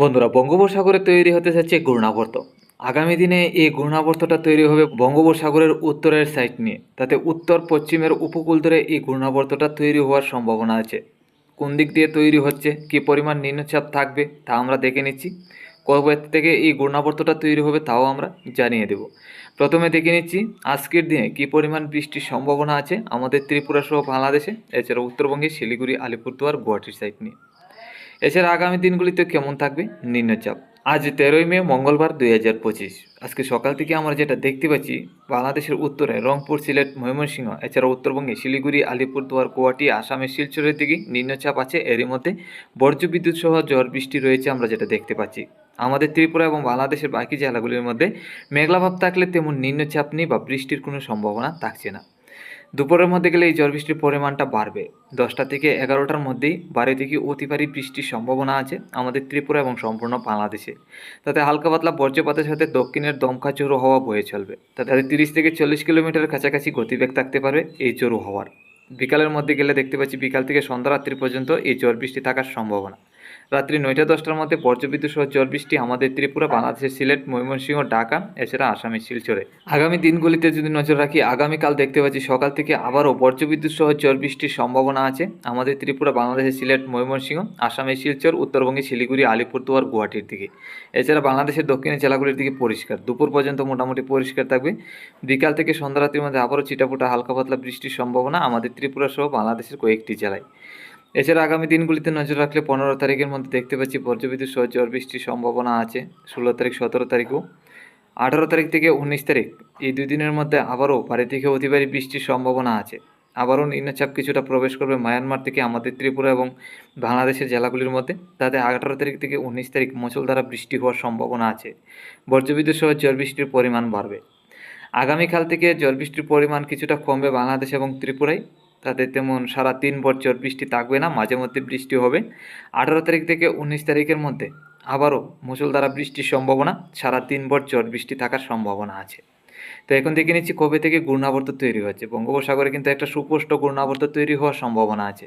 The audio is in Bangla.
বন্ধুরা, বঙ্গোপসাগরে তৈরি হতে যাচ্ছে ঘূর্ণাবর্ত। আগামী দিনে এই ঘূর্ণাবর্তটা তৈরি হবে বঙ্গোপসাগরের উত্তরের সাইড নিয়ে। তাতে উত্তর, পশ্চিমের উপকূল ধরে এই ঘূর্ণাবর্তটা তৈরি হওয়ার সম্ভাবনা আছে। কোন দিক দিয়ে তৈরি হচ্ছে, কী পরিমাণ নিম্নচাপ থাকবে, তা আমরা দেখে নিচ্ছি। কবে থেকে এই ঘূর্ণাবর্তটা তৈরি হবে, তাও আমরা জানিয়ে দেব। প্রথমে দেখে নিচ্ছি আজকের দিনে কী পরিমাণ বৃষ্টির সম্ভাবনা আছে আমাদের ত্রিপুরা সহ বাংলাদেশে, এছাড়া উত্তরবঙ্গে শিলিগুড়ি, আলিপুরদুয়ার, গুয়াহাটির সাইড নিয়ে। এছাড়া আগামী দিনগুলিতে কেমন থাকবে? নিম্নচাপ আজ তেরোই মে, মঙ্গলবার দুই হাজার পঁচিশ। আজকে সকাল থেকে আমরা যেটা দেখতে পাচ্ছি, বাংলাদেশের উত্তরে রংপুর, সিলেট, ময়মনসিংহ, এছাড়া উত্তরবঙ্গে শিলিগুড়ি, আলিপুরদুয়ার, গুয়াহাটি আসামের শিলচরের দিকে নিম্নচাপ আছে। এরই মধ্যে বজ্রবিদ্যুৎ সহ ঝড় বৃষ্টি রয়েছে আমরা যেটা দেখতে পাচ্ছি। আমাদের ত্রিপুরা এবং বাংলাদেশের বাকি জেলাগুলির মধ্যে মেঘলাভাব থাকলে তেমন নিম্নচাপ নেই বা বৃষ্টির কোনো সম্ভাবনা থাকছে না। দুপুরের মধ্যে গেলে এই ঝড় বৃষ্টির পরিমাণটা বাড়বে। দশটা থেকে এগারোটার মধ্যেই বাড়ি থেকে অতি বৃষ্টির সম্ভাবনা আছে আমাদের ত্রিপুরা এবং সম্পূর্ণ বাংলাদেশে। তাতে হালকা পাতলা বজ্রপাতের সাথে দক্ষিণের দমকা জোরো হওয়া বয়ে চলবে। তাতে তিরিশ থেকে চল্লিশ কিলোমিটারের কাছাকাছি গতিবেগ থাকতে পারবে এই জোরো হওয়ার। বিকালের মধ্যে গেলে দেখতে পাচ্ছি বিকাল থেকে সন্ধ্যা রাত্রি পর্যন্ত এই ঝড় বৃষ্টি থাকার সম্ভাবনা। রাত্রি নয়টা দশটার মধ্যে বজ্রবিদ্যুৎ সহ ঝড় বৃষ্টি আমাদের ত্রিপুরা, বাংলাদেশের সিলেট, ময়মনসিংহ, ঢাকা, এছাড়া আসামের শিলচরে। আগামী দিনগুলিতে যদি নজর রাখি, আগামীকাল দেখতে পাচ্ছি সকাল থেকে আবারও বজ্রবিদ্যুৎ সহ ঝড় বৃষ্টির সম্ভাবনা আছে। আমাদের ত্রিপুরা, বাংলাদেশের সিলেট, ময়মনসিংহ আসামের শিলচর উত্তরবঙ্গে শিলিগুড়ি, আলিপুরদুয়ার, গুয়াহাটির দিকে। এছাড়া বাংলাদেশের দক্ষিণের জেলাগুলির দিকে পরিষ্কার। দুপুর পর্যন্ত মোটামুটি পরিষ্কার থাকবে। বিকাল থেকে সন্ধ্যা রাত্রির মধ্যে আবারও চিটাপুটা হালকা পাতলা বৃষ্টির সম্ভাবনা আমাদের ত্রিপুরা সহ বাংলাদেশের কয়েকটি জেলায়। এছাড়া আগামী দিনগুলিতে নজর রাখলে পনেরো তারিখের মধ্যে দেখতে পাচ্ছি বজ্রবিদ্যুৎ সহ ঝড় বৃষ্টির সম্ভাবনা আছে, ষোলো তারিখ, সতেরো তারিখও। আঠারো তারিখ থেকে উনিশ তারিখ, এই দুই দিনের মধ্যে আবারও বাড়ি থেকে অতিবারী বৃষ্টির সম্ভাবনা আছে। আবারও নিম্নচাপ কিছুটা প্রবেশ করবে মায়ানমার থেকে আমাদের ত্রিপুরা এবং বাংলাদেশের জেলাগুলির মধ্যে। তাতে আঠারো তারিখ থেকে উনিশ তারিখ মুষলধারা বৃষ্টি হওয়ার সম্ভাবনা আছে। বজ্রবিদ্যুৎ সহ ঝড় বৃষ্টির পরিমাণ বাড়বে। আগামীকাল থেকে ঝড় বৃষ্টির পরিমাণ কিছুটা কমবে বাংলাদেশ এবং ত্রিপুরায়। তাতে তেমন সারা তিন বছর বৃষ্টি থাকবে না, মাঝে মধ্যে বৃষ্টি হবে। আঠারো তারিখ থেকে উনিশ তারিখের মধ্যে আবারও মুসলধারা বৃষ্টির সম্ভাবনা, সারা তিন বছর বৃষ্টি থাকার সম্ভাবনা আছে। তো এখন দেখে নিচ্ছি কবে থেকে ঘূর্ণাবর্ত তৈরি হচ্ছে। বঙ্গোপসাগরে কিন্তু একটা সুপুষ্ট ঘূর্ণাবর্ত তৈরি হওয়ার সম্ভাবনা আছে।